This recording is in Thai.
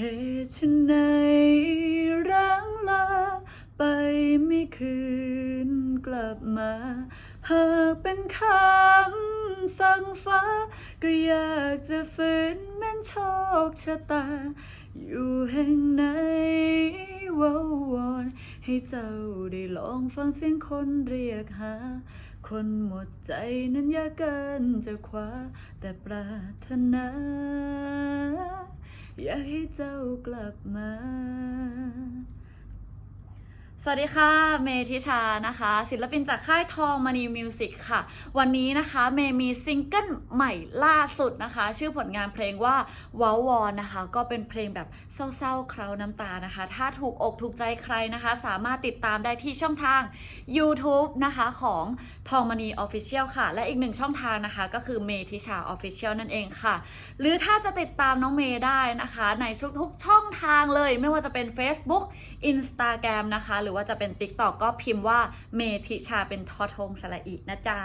เหตุไฉนรังลา ไปไม่คืนกลับมา หากเป็นคำสั่งฟ้า ก็อยากจะฝืนแม้นโชคชะตา อยู่แห่งไหนวาววอนให้เจ้าได้ลองฟังเสียงคนเรียกหา คนหมดใจนั้นยากเกินจะคว้าแต่ปรารถนา อยากให้เจ้ากลับมา สวัสดีค่ะ เมทิชานะคะ ศิลปินจากค่ายทองมณีมิวสิกค่ะ วันนี้นะคะเมมีซิงเกิลใหม่ล่าสุดนะคะ ชื่อผลงานเพลงว่าวาวอนนะคะ ก็เป็นเพลงแบบเศร้าๆ เคล้าน้ำตานะคะ ถ้าถูกอกถูกใจใครนะคะ สามารถติดตามได้ที่ช่องทาง YouTube นะคะของทองมณี Official ค่ะ และอีกหนึ่งช่องทางนะคะ ก็คือเมทิชา Official นั่นเองค่ะ หรือถ้าจะติดตามน้องเมย์ได้นะคะ ในทุกๆช่องทางเลย ไม่ว่าจะเป็น Facebook Instagram นะคะหรือว่าจะเป็น TikTok ก็พิมพ์ว่าเมทิชาเป็นทอทงสระอีนะจ๊ะ